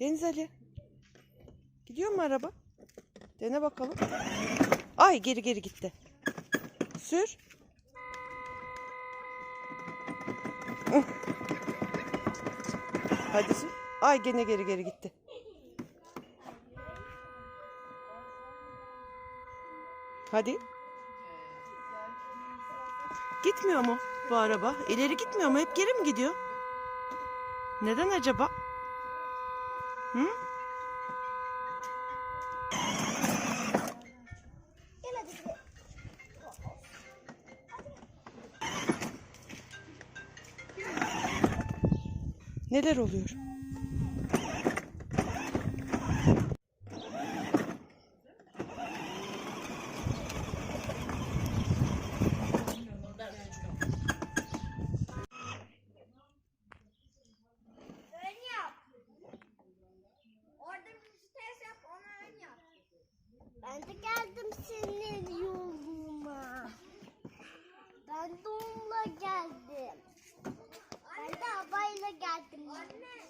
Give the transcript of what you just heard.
Deniz Ali. Gidiyor mu araba? Dene bakalım. Ay geri geri gitti. Sür. Hadi sür. Ay gene geri geri gitti. Hadi. Gitmiyor mu bu araba? İleri gitmiyor mu? Hep geri mi gidiyor? Neden acaba? Neler oluyor? Ben de geldim senin yoluna. Ben de onunla geldim. Ben de arabayla geldim. Anne.